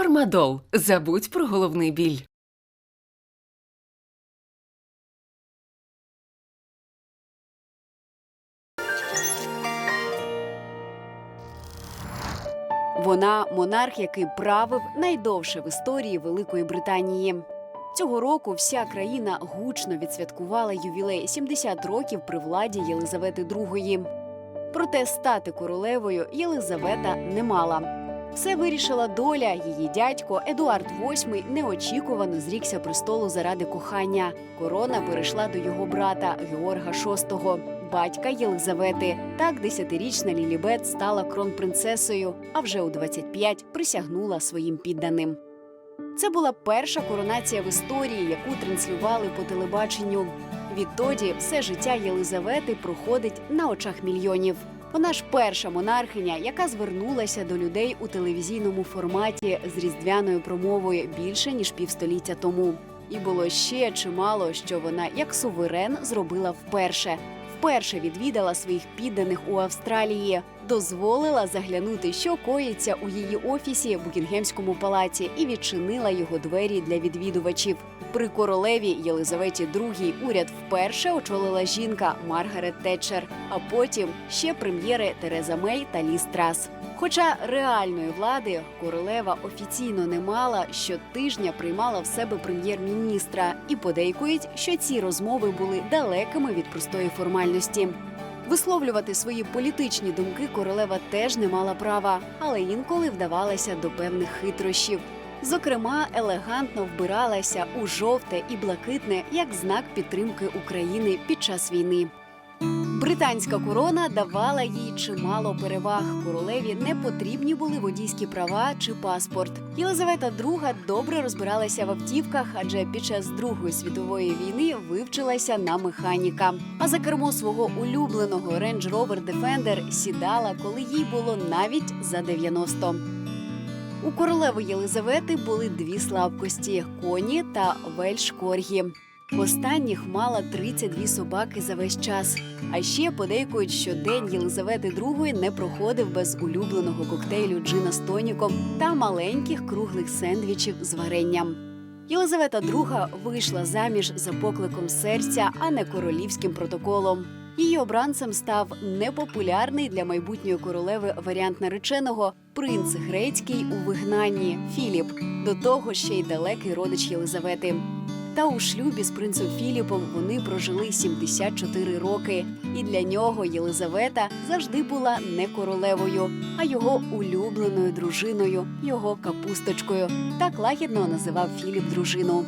Фармадол. Забудь про головний біль. Вона монарх, який правив найдовше в історії Великої Британії. Цього року вся країна гучно відсвяткувала ювілей 70 років при владі Єлизавети II. Проте стати королевою Єлизавета не мала. Все вирішила доля. Її дядько Едуард VIII неочікувано зрікся престолу заради кохання. Корона перейшла до його брата Георга VI, батька Єлизавети. Так десятирічна Лілібет стала кронпринцесою, а вже у 25 присягнула своїм підданим. Це була перша коронація в історії, яку транслювали по телебаченню. Відтоді все життя Єлизавети проходить на очах мільйонів. Вона ж перша монархиня, яка звернулася до людей у телевізійному форматі з різдвяною промовою більше ніж півстоліття тому. І було ще чимало, що вона як суверен зробила вперше. Вперше відвідала своїх підданих у Австралії, дозволила заглянути, що коїться у її офісі в Букінгемському палаці, і відчинила його двері для відвідувачів. При королеві Єлизаветі II уряд вперше очолила жінка Маргарет Тетчер, а потім ще прем'єри Тереза Мей та Лі Страс. Хоча реальної влади королева офіційно не мала, щотижня приймала в себе прем'єр-міністра і подейкують, що ці розмови були далекими від простої формальності. Висловлювати свої політичні думки королева теж не мала права, але інколи вдавалася до певних хитрощів. Зокрема, елегантно вбиралася у жовте і блакитне як знак підтримки України під час війни. Британська корона давала їй чимало переваг. Королеві не потрібні були водійські права чи паспорт. Єлизавета II добре розбиралася в автівках, адже під час Другої світової війни вивчилася на механіка. А за кермо свого улюбленого Range Rover Defender сідала, коли їй було навіть за 90. У королеви Єлизавети були дві слабкості коні та вельш коргі. Останніх мала 32 собаки за весь час. А ще подейкують, що день Єлизавети II не проходив без улюбленого коктейлю джина з тоніком та маленьких круглих сендвічів з варенням. Єлизавета II вийшла заміж за покликом серця, а не королівським протоколом. Її обранцем став непопулярний для майбутньої королеви варіант нареченого принц грецький у вигнанні Філіп, до того ще й далекий родич Єлизавети. Та у шлюбі з принцем Філіпом вони прожили 74 роки, і для нього Єлизавета завжди була не королевою, а його улюбленою дружиною, його капусточкою. Так лагідно називав Філіп дружину.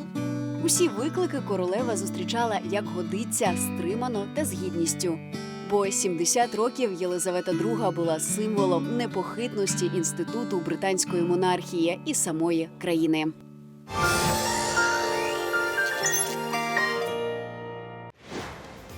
Усі виклики королева зустрічала як годиться, стримано та з гідністю. Бо 70 років Єлизавета II була символом непохитності інституту британської монархії і самої країни.